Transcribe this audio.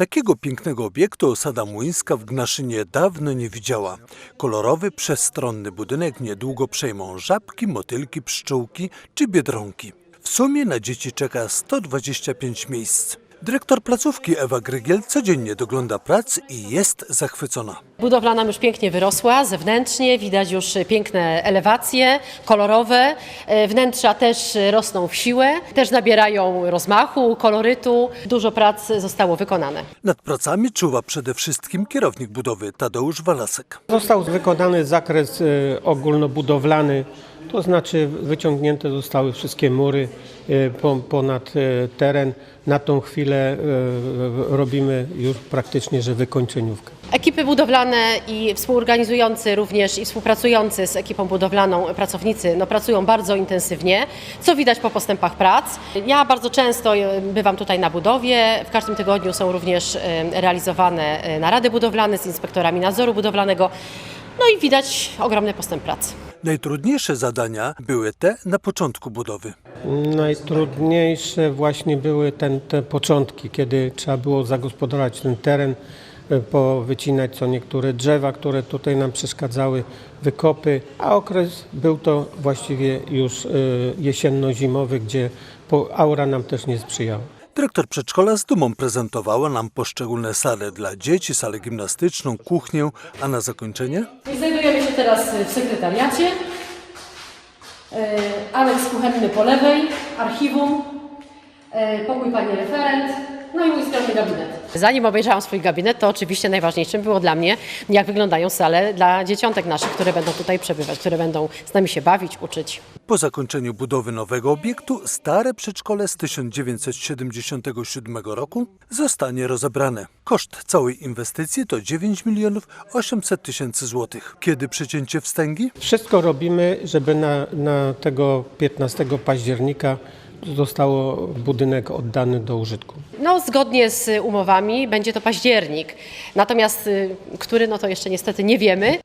Takiego pięknego obiektu osada młyńska w Gnaszynie dawno nie widziała. Kolorowy, przestronny budynek niedługo przejmą żabki, motylki, pszczółki czy biedronki. W sumie na dzieci czeka 125 miejsc. Dyrektor placówki Ewa Grygiel codziennie dogląda prac i jest zachwycona. Budowla nam już pięknie wyrosła zewnętrznie, widać już piękne elewacje kolorowe. E, Wnętrza też rosną w siłę, też nabierają rozmachu, kolorytu. Dużo prac zostało wykonane. Nad pracami czuwa przede wszystkim kierownik budowy Tadeusz Walasek. Został wykonany zakres e, ogólnobudowlany, to znaczy wyciągnięte zostały wszystkie mury po- ponad e, teren. Na tą chwilę e, robimy już praktycznie, że wykończeniówkę. Ekipy budowlane i współorganizujący również i współpracujący z ekipą budowlaną pracownicy no, pracują bardzo intensywnie, co widać po postępach prac. Ja bardzo często bywam tutaj na budowie. W każdym tygodniu są również realizowane narady budowlane z inspektorami nadzoru budowlanego. No i widać ogromny postęp prac. Najtrudniejsze zadania były te na początku budowy. Najtrudniejsze właśnie były ten, te początki, kiedy trzeba było zagospodarować ten teren, e, powycinać co niektóre drzewa, które tutaj nam przeszkadzały, wykopy, a okres był to właściwie już e, jesienno-zimowy, gdzie aura nam też nie sprzyjała. Dyrektor przedszkola z dumą prezentowała nam poszczególne sale dla dzieci, salę gimnastyczną, kuchnię, a na zakończenie? Znajdujemy się teraz w sekretariacie. E, Aneks kuchenny po lewej, archiwum, e, pokój pani referent, no i mój skromny gabinet. Zanim obejrzałam swój gabinet, to oczywiście najważniejszym było dla mnie, jak wyglądają sale dla dzieciątek naszych, które będą tutaj przebywać, które będą z nami się bawić, uczyć. Po zakończeniu budowy nowego obiektu, stare przedszkole z 1977 roku zostanie rozebrane. Koszt całej inwestycji to 9 milionów 800 tysięcy złotych. Kiedy przecięcie wstęgi? Wszystko robimy, żeby na, na tego 15 października zostało budynek oddany do użytku. No, zgodnie z umowami będzie to październik. Natomiast y, który, no to jeszcze niestety nie wiemy.